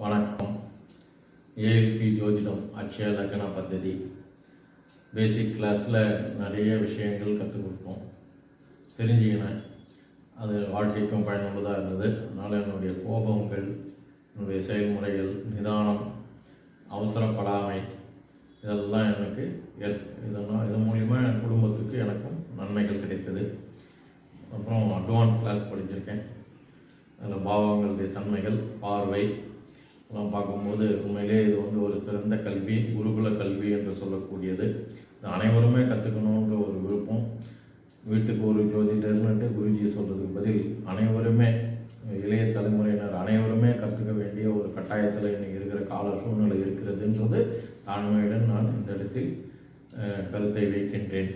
வணக்கம். ஏஎல்பி ஜோதிடம் அட்சய லக்ன பദ്ധதி பேசிக் கிளாஸில் நிறைய விஷயங்கள் கற்றுக் கொடுத்தோம். தெரிஞ்சுக்கினேன். அது வாழ்க்கைக்கும் பயனுள்ளதாக இருந்தது. அதனால் என்னுடைய கோபங்கள் என்னுடைய செயல்முறைகள் நிதானம் அவசரப்படாமை இதெல்லாம் எனக்கு ஏற் இதெல்லாம் இதன் மூலிமா என் குடும்பத்துக்கு எனக்கும் நன்மைகள் கிடைத்தது. அப்புறம் அட்வான்ஸ் கிளாஸ் படிச்சிருக்கேன். அதில் பாவங்களுடைய தன்மைகள் பார்வை எல்லாம் பார்க்கும்போது உண்மையிலே இது வந்து ஒரு சிறந்த கல்வி குருகுல கல்வி என்று சொல்லக்கூடியது. இது அனைவருமே கற்றுக்கணுன்ற ஒரு விருப்பம். வீட்டுக்கு ஒரு ஜோதிடர்னுட்டு குருஜி சொல்கிறதுக்கு பதில் அனைவருமே இளைய தலைமுறையினர் அனைவருமே கற்றுக்க வேண்டிய ஒரு கட்டாயத்தில் இன்னைக்கு இருக்கிற கால சூழ்நிலை இருக்கிறதுன்றது தாழ்மையுடன் நான் இந்த இடத்தில் கருத்தை வைக்கின்றேன்.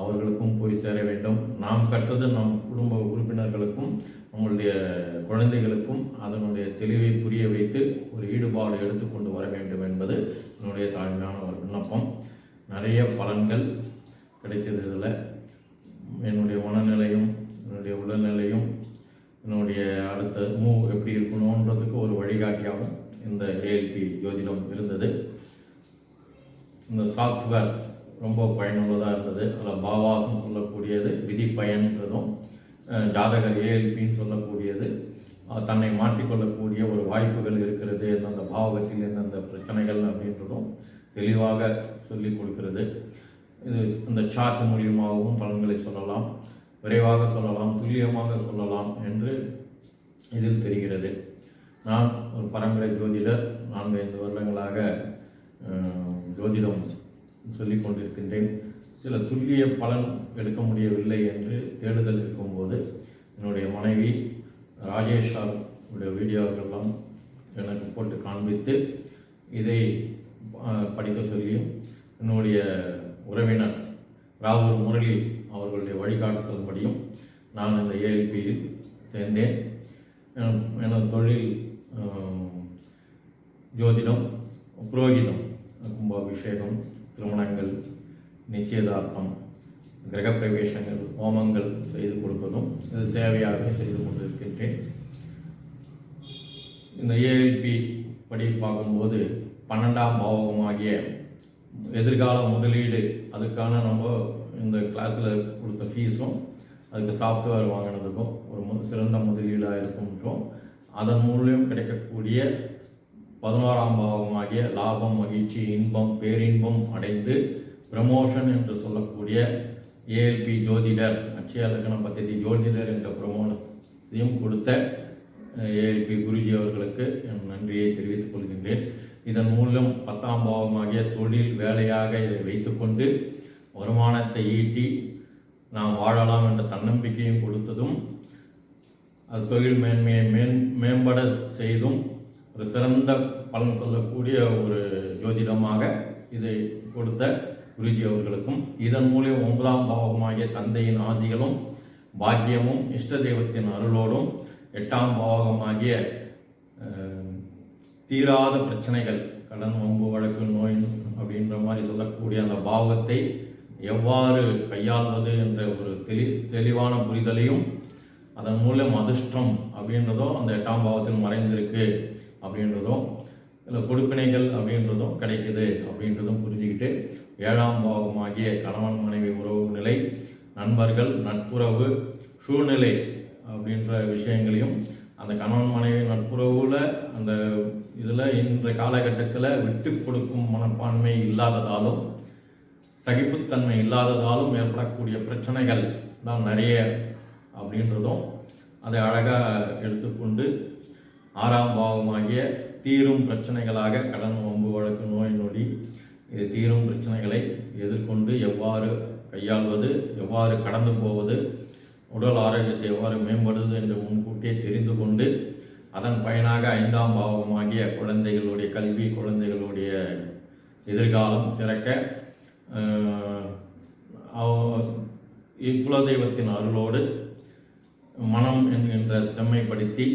அவர்களுக்கும் போய் சேர வேண்டும். நாம் கற்றது நம் குடும்ப உறுப்பினர்களுக்கும் உங்களுடைய குழந்தைகளுக்கும் அதனுடைய தெளிவை புரிய வைத்து ஒரு ஈடுபாடு எடுத்துக்கொண்டு வர வேண்டும் என்பது என்னுடைய தாழ்மையான ஒரு விண்ணப்பம். நிறைய பலன்கள் கிடைத்தது இதில். என்னுடைய மனநிலையும் என்னுடைய உடல்நிலையும் என்னுடைய அடுத்த மூவ் எப்படி இருக்கணுன்றதுக்கு ஒரு வழிகாட்டியாகவும் இந்த ஏஎல்பி ஜோதிடம் இருந்தது. இந்த சாஃப்ட்வேர் ரொம்ப பயனுள்ளதாக இருந்தது. அதில் பாவாசம் சொல்லக்கூடியது விதி பயன்றதும் ஜாதகர் ஏஎல்பின்னு சொல்லக்கூடியது. தன்னை மாற்றிக்கொள்ளக்கூடிய ஒரு வாய்ப்புகள் இருக்கிறது. எந்தெந்த பாவகத்தில் எந்தெந்த பிரச்சனைகள் அப்படின்றதும் தெளிவாக சொல்லி கொடுக்கிறது. இது இந்த சார்ட் மூலியமாகவும் பலன்களை சொல்லலாம். விரைவாக சொல்லலாம் துல்லியமாக சொல்லலாம் என்று இதில் தெரிகிறது. நான் ஒரு பரம்பரை ஜோதிடர். நான்கு ஐந்து வருடங்களாக ஜோதிடம் சொல்லிக் கொண்டிருக்கின்றேன். சில துல்லிய பலன் எடுக்க முடியவில்லை என்று தேடுதல் இருக்கும்போது என்னுடைய மனைவி ராஜேஷா உடைய வீடியோக்கெல்லாம் எனக்கு போட்டு காண்பித்து இதை படிக்க சொல்லியும் என்னுடைய உறவினர் ராவூர் முரளி அவர்களுடைய வழிகாட்டுதல்படியும் நான் இந்த ஏஎல்பியில் சேர்ந்தேன். எனது தொழில் ஜோதிடம் புரோகிதம் கும்பாபிஷேகம் திருமணங்கள் நிச்சயதார்த்தம் கிரகப்பிரவேசங்கள் ஹோமங்கள் செய்து கொடுப்பதும் இது சேவையாகவே செய்து கொண்டிருக்கின்றேன். இந்த ஏஎல்பி படி பார்க்கும்போது பன்னெண்டாம் பாவகமாகிய எதிர்கால முதலீடு அதுக்கான நம்ம இந்த கிளாஸில் கொடுத்த ஃபீஸும் அதுக்கு சாஃப்ட்வேர் வாங்கினதுக்கும் ஒரு சிறந்த முதலீடாக இருக்கும்ன்றோம். அதன் மூலியம் கிடைக்கக்கூடிய பதினோராம் பாவமாகிய லாபம் மகிழ்ச்சி இன்பம் பேரின்பம் அடைந்து ப்ரமோஷன் என்று சொல்லக்கூடிய ஏஎல்பி ஜோதிடர் அச்சய லக்ன பദ്ധதி ஜோதிடர் என்ற ப்ரமோஷத்தையும் கொடுத்த ஏஎல்பி குருஜி அவர்களுக்கு என் நன்றியை தெரிவித்துக் கொள்கின்றேன். இதன் மூலம் பத்தாம் பாவமாகிய தொழில் வேலையாக இதை வைத்துக்கொண்டு வருமானத்தை ஈட்டி நாம் வாழலாம் என்ற தன்னம்பிக்கையும் கொடுத்ததும் அது தொழில் மேன்மையை மேன் மேம்பட செய்தும் ஒரு சிறந்த பலன் சொல்லக்கூடிய ஒரு ஜோதிடமாக இதை கொடுத்த குருஜி அவர்களுக்கும் இதன் மூலம் ஒன்பதாம் பாவகமாகிய தந்தையின் ஆசிகளும் பாக்கியமும் இஷ்ட தெய்வத்தின் அருளோடும் எட்டாம் பாவகமாகிய தீராத பிரச்சனைகள் கடன் வம்பு வழக்கு நோய் அப்படின்ற மாதிரி சொல்லக்கூடிய அந்த பாவகத்தை எவ்வாறு கையாள்வது என்ற ஒரு தெளி தெளிவான புரிதலையும் அதன் மூலம் அதிர்ஷ்டம் அப்படின்றதும் அந்த எட்டாம் பாவத்தில் மறைந்திருக்கு அப்படின்றதும் இல்லை கொடுப்பினைகள் அப்படின்றதும் கிடைக்குது அப்படின்றதும் புரிஞ்சுக்கிட்டு ஏழாம் பாகமாகிய கணவன் மனைவி உறவு நிலை நண்பர்கள் நட்புறவு சூழ்நிலை அப்படின்ற விஷயங்களையும் அந்த கணவன் மனைவி நட்புறவுல அந்த இதில் இந்த காலகட்டத்தில் விட்டு கொடுக்கும் மனப்பான்மை இல்லாததாலும் சகிப்புத்தன்மை இல்லாததாலும் ஏற்படக்கூடிய பிரச்சனைகள் தான் நிறைய அப்படின்றதும் அதை அழகாக எடுத்துக்கொண்டு ஆறாம் பாவமாகிய தீரும் பிரச்சனைகளாக கடன் வம்பு வழக்கு நோய் நொடி இது தீரும் பிரச்சனைகளை எதிர்கொண்டு எவ்வாறு கையாள்வது எவ்வாறு கடந்து போவது உடல் ஆரோக்கியத்தை எவ்வாறு மேம்படுவது என்று முன்கூட்டியே தெரிந்து கொண்டு அதன் பயனாக ஐந்தாம் பாவமாகிய குழந்தைகளுடைய கல்வி குழந்தைகளுடைய எதிர்காலம் சிறக்க குலதெய்வத்தின் அருளோடு மனம் என்கின்ற செம்மைப்படுத்தி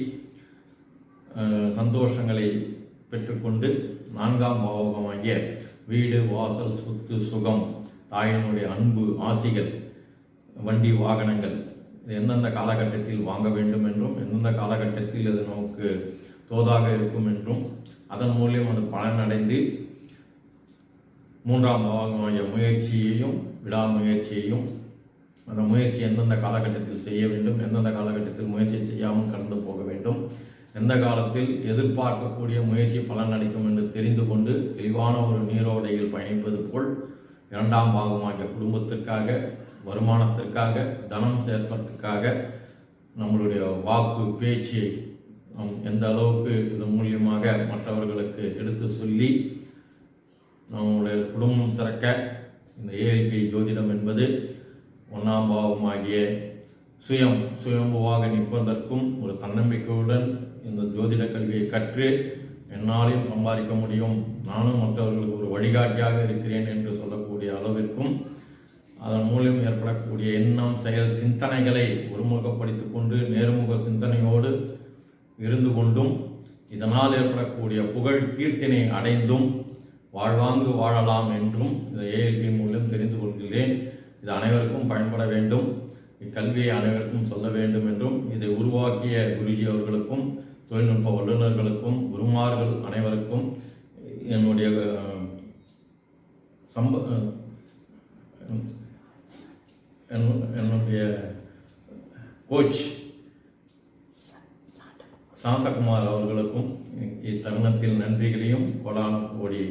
சந்தோஷங்களை பெற்றுக்கொண்டு நான்காம் பாவகமாகிய வீடு வாசல் சொத்து சுகம் தாயினுடைய அன்பு ஆசிகள் வண்டி வாகனங்கள் இது எந்தெந்த காலகட்டத்தில் வாங்க வேண்டும் என்றும் எந்தெந்த காலகட்டத்தில் இது நமக்கு தோதாக இருக்கும் என்றும் அதன் மூலியம் அது பலனடைந்து மூன்றாம் பாகமாகிய முயற்சியையும் விடாமுயற்சியையும் அந்த முயற்சி எந்தெந்த காலகட்டத்தில் செய்ய வேண்டும் எந்தெந்த காலகட்டத்தில் முயற்சி செய்யாமல் கடந்து போக வேண்டும் எந்த காலத்தில் எதிர்பார்க்கக்கூடிய முயற்சி பலனளிக்கும் என்று தெரிந்து கொண்டு தெளிவான ஒரு நீரோடையில் பயணிப்பது போல் இரண்டாம் பாகமாகிய குடும்பத்திற்காக வருமானத்திற்காக தனம் சேர்ப்பதற்காக நம்மளுடைய வாக்கு பேச்சு நம் எந்த அளவுக்கு இது மூலியமாக மற்றவர்களுக்கு எடுத்து சொல்லி நம்முடைய குடும்பம் சிறக்க இந்த ஏஎல்பி ஜோதிடம் என்பது ஒன்றாம் பாவமாகிய சுயம் சுயம்புவாக நிற்பதற்கும் ஒரு தன்னம்பிக்கையுடன் இந்த ஜோதிட கல்வியை கற்று என்னாலையும் சம்பாதிக்க முடியும். நானும் மற்றவர்களுக்கு ஒரு வழிகாட்டியாக இருக்கிறேன் என்று சொல்லக்கூடிய அளவிற்கும் அதன் மூலம் ஏற்படக்கூடிய எண்ணம் செயல் சிந்தனைகளை ஒருமுகப்படுத்தி கொண்டு நேர்முக சிந்தனையோடு இருந்து கொண்டும் இதனால் ஏற்படக்கூடிய புகழ் கீர்த்தினை அடைந்தும் வாழ்வாங்கு வாழலாம் என்றும் இந்த ஏஎல்பி மூலம் தெரிந்து கொள்கிறேன். இது அனைவருக்கும் பயன்பட வேண்டும். இக்கல்வியை அனைவருக்கும் சொல்ல வேண்டும் என்றும் இதை உருவாக்கிய குருஜி அவர்களுக்கும் தொழில்நுட்ப வல்லுநர்களுக்கும் குருமார்கள் அனைவருக்கும் என்னுடைய சம்ப என்னுடைய கோச் சாந்தகுமார் அவர்களுக்கும் இத்தருணத்தில் நன்றிகளையும் கோடான கோடி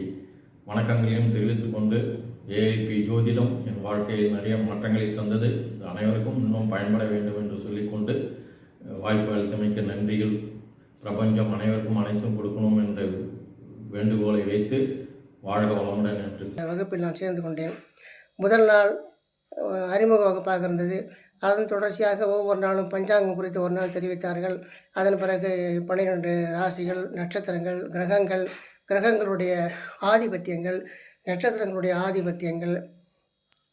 வணக்கங்களையும் தெரிவித்துக் கொண்டு ஏஎல்பி ஜோதிடம் என் வாழ்க்கையில் நிறைய மாற்றங்களை தந்தது. அனைவருக்கும் இன்னும் பயன்பட வேண்டும் என்று சொல்லிக்கொண்டு வாய்ப்பு அளித்தமைக்க நன்றிகள். பிரபஞ்சம் அனைவருக்கும் அனைத்தும் கொடுக்கணும் என்ற வேண்டுகோளை வைத்து வாழ்க வளமுடன் என்று. வகுப்பில் நான் சேர்ந்து கொண்டேன். முதல் நாள் அறிமுக வகுப்பாக இருந்தது. அதன் தொடர்ச்சியாக ஒவ்வொரு நாளும் பஞ்சாங்கம் குறித்து ஒரு நாள் தெரிவித்தார்கள். அதன் பிறகு பன்னிரெண்டு ராசிகள் நட்சத்திரங்கள் கிரகங்கள் கிரகங்களுடைய ஆதிபத்தியங்கள் நட்சத்திரங்களுடைய ஆதிபத்தியங்கள்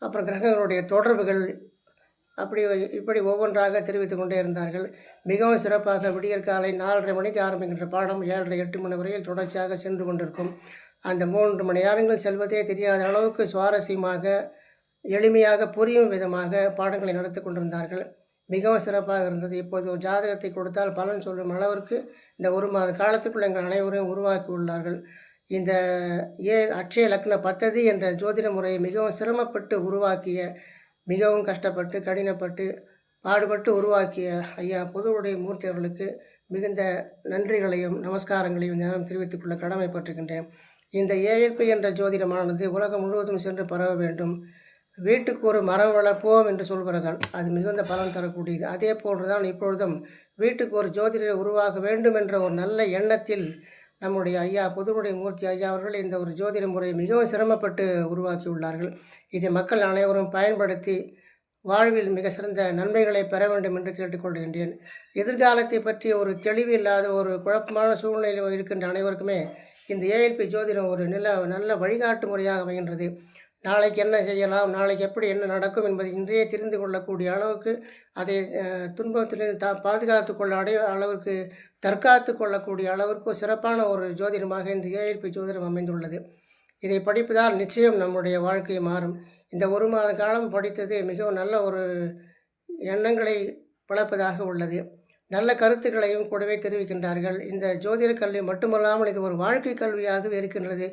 அப்புறம் கிரகங்களுடைய தொடர்புகள் அப்படி இப்படி ஒவ்வொன்றாக தெரிவித்து கொண்டே இருந்தார்கள். மிகவும் சிறப்பாக விடியற் காலை நாலரை மணிக்கு ஆரம்பிக்கின்ற பாடம் ஏழரை எட்டு மணி வரையில் தொடர்ச்சியாக சென்று கொண்டிருக்கும். அந்த மூன்று மணி நேரங்கள் செல்வதே தெரியாத அளவுக்கு சுவாரஸ்யமாக எளிமையாக புரியும் விதமாக பாடங்களை நடத்தி கொண்டிருந்தார்கள். மிகவும் சிறப்பாக இருந்தது. இப்போது ஒரு ஜாதகத்தை கொடுத்தால் பலன் சொல்லும் அளவிற்கு இந்த ஒரு மாத காலத்துக்குள் எங்கள் அனைவரையும் உருவாக்கி உள்ளார்கள். இந்த ஏ அட்சய லக்ன பத்ததி என்ற ஜோதிட முறையை மிகவும் சிரமப்பட்டு உருவாக்கிய மிகவும் கஷ்டப்பட்டு கடினப்பட்டு பாடுபட்டு உருவாக்கிய ஐயா புதுவுடைய மூர்த்தி அவர்களுக்கு மிகுந்த நன்றிகளையும் நமஸ்காரங்களையும் நேரம் தெரிவித்துக் கொள்ள கடமைப்பட்டிருக்கின்றேன். இந்த ஏஎல்பி என்ற ஜோதிடமானது உலகம் முழுவதும் சென்று பரவ வேண்டும். வீட்டுக்கு ஒரு மரம் வளர்ப்போம் என்று சொல்கிறார்கள் அது மிகுந்த பலன் தரக்கூடியது. அதே போன்றுதான் இப்பொழுதும் வீட்டுக்கு ஒரு ஜோதிடரை உருவாக வேண்டும் என்ற ஒரு நல்ல எண்ணத்தில் நம்முடைய ஐயா புதுமுடைய மூர்த்தி ஐயா அவர்கள் இந்த ஒரு ஜோதிட முறையை மிகவும் சிரமப்பட்டு உருவாக்கியுள்ளார்கள். இதை மக்கள் அனைவரும் பயன்படுத்தி வாழ்வில் மிக சிறந்த நன்மைகளை பெற வேண்டும் என்று கேட்டுக்கொள்கின்றேன். எதிர்காலத்தை பற்றி ஒரு தெளிவு இல்லாத ஒரு குழப்பமான சூழ்நிலையில் இருக்கின்ற அனைவருக்குமே இந்த ஏஎல்பி ஜோதிடம் ஒரு நல்ல நல்ல வழிகாட்டு முறையாக அமைகின்றது. நாளைக்கு என்ன செய்யலாம் நாளைக்கு எப்படி என்ன நடக்கும் என்பதை இன்றையே தெரிந்து கொள்ளக்கூடிய அளவுக்கு அதை துன்பத்திலிருந்து தா பாதுகாத்து கொள்ள அடைய அளவிற்கு தற்காத்து கொள்ளக்கூடிய அளவிற்கு சிறப்பான ஒரு ஜோதிடமாக இந்த ஏஎல்பி ஜோதிடம் அமைந்துள்ளது. இதை படிப்பதால் நிச்சயம் நம்முடைய வாழ்க்கை மாறும். இந்த ஒரு மாத காலம் படித்தது மிகவும் நல்ல ஒரு எண்ணங்களை வளர்ப்பதாக உள்ளது. நல்ல கருத்துக்களையும் கூடவே தெரிவிக்கின்றார்கள். இந்த ஜோதிட கல்வி மட்டுமல்லாமல் இது ஒரு வாழ்க்கை கல்வியாகவே இருக்கின்றது.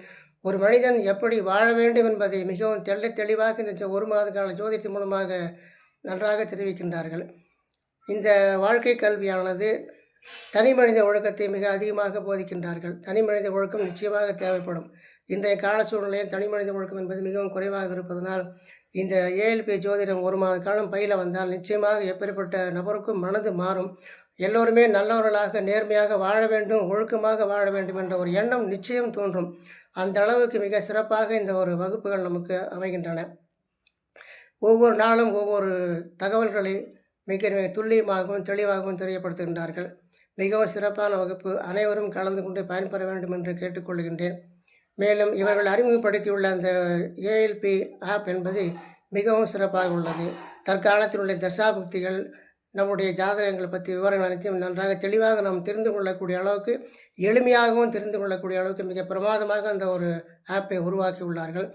ஒரு மனிதன் எப்படி வாழ வேண்டும் என்பதை மிகவும் தெள்ள தெளிவாக இந்த ஒரு மாத கால ஜோதிடத்தின் மூலமாக நன்றாக தெரிவிக்கின்றார்கள். இந்த வாழ்க்கை கல்வியானது தனி மனித ஒழுக்கத்தை மிக அதிகமாக போதிக்கின்றார்கள். தனி மனித ஒழுக்கம் நிச்சயமாக தேவைப்படும். இன்றைய கால சூழ்நிலையில் தனி மனித ஒழுக்கம் என்பது மிகவும் குறைவாக இருப்பதனால் இந்த ஏஎல்பி ஜோதிடம் ஒரு மாத காலம் பயில வந்தால் நிச்சயமாக எப்பேற்பட்ட நபருக்கும் மனது மாறும். எல்லோருமே நல்லவர்களாக நேர்மையாக வாழ வேண்டும் ஒழுக்கமாக வாழ வேண்டும் என்ற ஒரு எண்ணம் நிச்சயம் தோன்றும். அந்த அளவுக்கு மிக சிறப்பாக இந்த ஒரு வகுப்புகள் நமக்கு அமைகின்றன. ஒவ்வொரு நாளும் ஒவ்வொரு தகவல்களை மிக மிக துல்லியமாகவும் தெளிவாகவும் தெரியப்படுத்துகின்றார்கள். மிகவும் சிறப்பான வகுப்பு. அனைவரும் கலந்து கொண்டு பயன்பெற வேண்டும் என்று கேட்டுக்கொள்கின்றேன். மேலும் இவர்கள் அறிமுகப்படுத்தியுள்ள அந்த ஏஎல்பி ஆப் என்பது மிகவும் சிறப்பாக உள்ளது. தற்காலத்தில் உள்ள தசாபுக்திகள் நம்முடைய ஜாதகங்களை பற்றி விவரங்கள் அனைத்தையும் நன்றாக தெளிவாக நாம் தெரிந்து கொள்ளக்கூடிய அளவுக்கு எளிமையாகவும் தெரிந்து கொள்ளக்கூடிய அளவுக்கு மிக பிரமாதமாக அந்த ஒரு ஆப்பை உருவாக்கி உள்ளார்கள்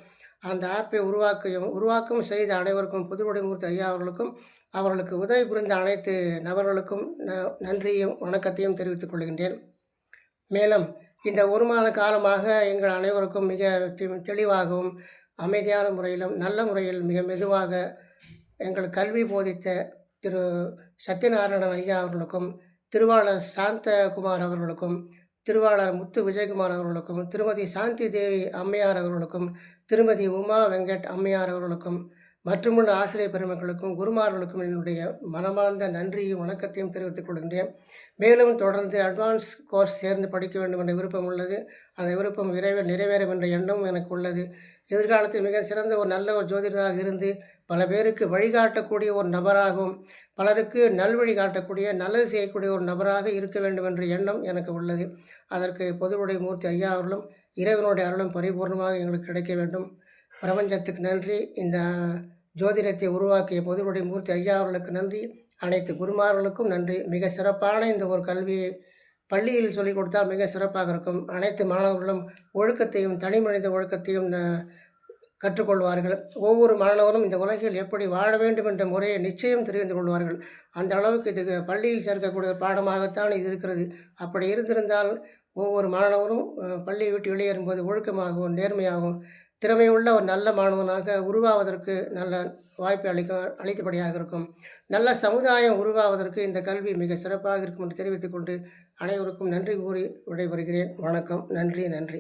அந்த ஆப்பை உருவாக்கியும் உருவாக்கவும் செய்த அனைவருக்கும் புதுவடிமூர்த்தி ஐயா அவர்களுக்கும் அவர்களுக்கு உதவி புரிந்த அனைத்து நபர்களுக்கும் ந நன்றியும் வணக்கத்தையும் தெரிவித்துக் கொள்கின்றேன். மேலும் இந்த ஒரு மாத காலமாக எங்கள் அனைவருக்கும் மிக தெளிவாகவும் அமைதியான முறையிலும் நல்ல முறையில் மிக மெதுவாக எங்கள் கல்வி போதித்த திரு சத்யநாராயணன் ஐயா அவர்களுக்கும் திருவாளர் சாந்தகுமார் அவர்களுக்கும் திருவாளர் முத்து விஜயகுமார் அவர்களுக்கும் திருமதி சாந்தி தேவி அம்மையார் அவர்களுக்கும் திருமதி உமா வெங்கட் அம்மையார் அவர்களுக்கும் மற்றுமுள்ள ஆசிரியர் பெருமக்களுக்கும் குருமார்களுக்கும் என்னுடைய மனமார்ந்த நன்றியும் வணக்கத்தையும் தெரிவித்துக் கொள்கின்றேன். மேலும் தொடர்ந்து அட்வான்ஸ் கோர்ஸ் சேர்ந்து படிக்க வேண்டும் என்ற விருப்பம் உள்ளது. அந்த விருப்பம் விரைவில் நிறைவேறும் என்ற எண்ணம் எனக்கு உள்ளது. எதிர்காலத்தில் மிக சிறந்த ஒரு நல்ல ஒரு ஜோதிடராக இருந்து பல பேருக்கு வழிகாட்டக்கூடிய ஒரு நபராகவும் பலருக்கு நல்வழி காட்டக்கூடிய நல்லது செய்யக்கூடிய ஒரு நபராக இருக்க வேண்டும் என்ற எண்ணம் எனக்கு உள்ளது. அதற்கு பொதுவுடைய மூர்த்தி ஐயா அவர்களும் இறைவனுடைய அருளும் பரிபூர்ணமாக எங்களுக்கு கிடைக்க வேண்டும். பிரபஞ்சத்துக்கு நன்றி. இந்த ஜோதிடத்தை உருவாக்கிய பொதுவுடைய மூர்த்தி ஐயா அவர்களுக்கு நன்றி. அனைத்து குருமார்களுக்கும் நன்றி. மிக சிறப்பான இந்த ஒரு கல்வியை பள்ளியில் சொல்லிக் கொடுத்தால் மிக சிறப்பாக இருக்கும். அனைத்து மாணவர்களும் ஒழுக்கத்தையும் தனி மனித ஒழுக்கத்தையும் கற்றுக்கொள்வார்கள். ஒவ்வொரு மாணவனும் இந்த உலகில் எப்படி வாழ வேண்டும் என்ற முறையை நிச்சயம் தெரிந்து கொள்வார்கள். அந்த அளவுக்கு இது பள்ளியில் சேர்க்கக்கூடிய பாடமாகத்தான் இது இருக்கிறது. அப்படி இருந்திருந்தால் ஒவ்வொரு மாணவனும் பள்ளியை விட்டு வெளியேறும்போது ஒழுக்கமாகவும் நேர்மையாகவும் திறமையுள்ள ஒரு நல்ல மாணவனாக உருவாவதற்கு நல்ல வாய்ப்பை அளிக்க அளித்தபடியாக இருக்கும். நல்ல சமுதாயம் உருவாவதற்கு இந்த கல்வி மிக சிறப்பாக இருக்கும் என்று தெரிவித்துக்கொண்டு அனைவருக்கும் நன்றி கூறி விடைபெறுகிறேன். வணக்கம். நன்றி நன்றி.